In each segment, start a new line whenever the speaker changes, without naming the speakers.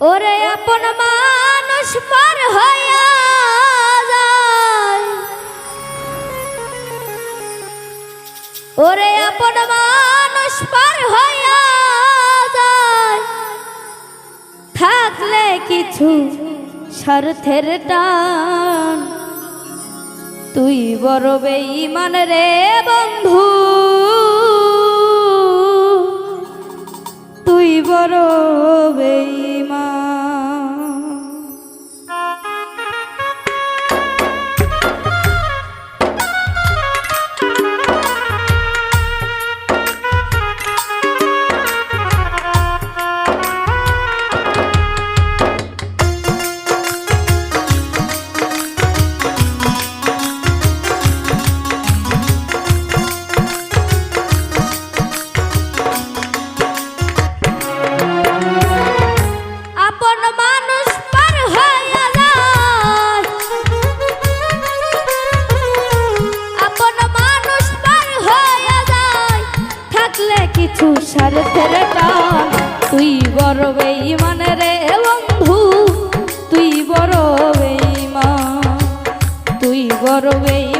ওরে আপন মানুষ পর ওরে আপন মানুষ পর থাকলে কিছু স্বার্থের টান। তুই বড় বেঈমান রে বন্ধু। তুই বড় সুস্বার্থের টান তুই বড় বেইমান রে বন্ধু তুই বড় বেইমান তুই বড় বেইমান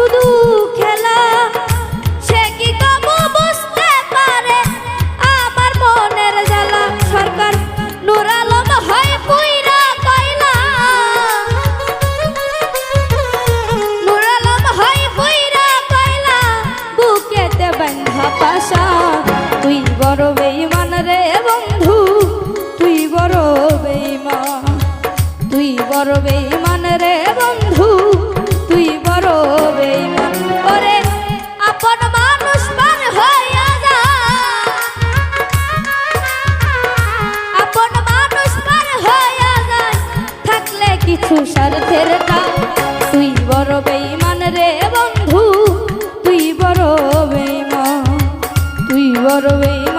doudou মনের টান তুই বড় বেইমান রে বন্ধু তুই বড় বেইমান তুই বড় বেইমান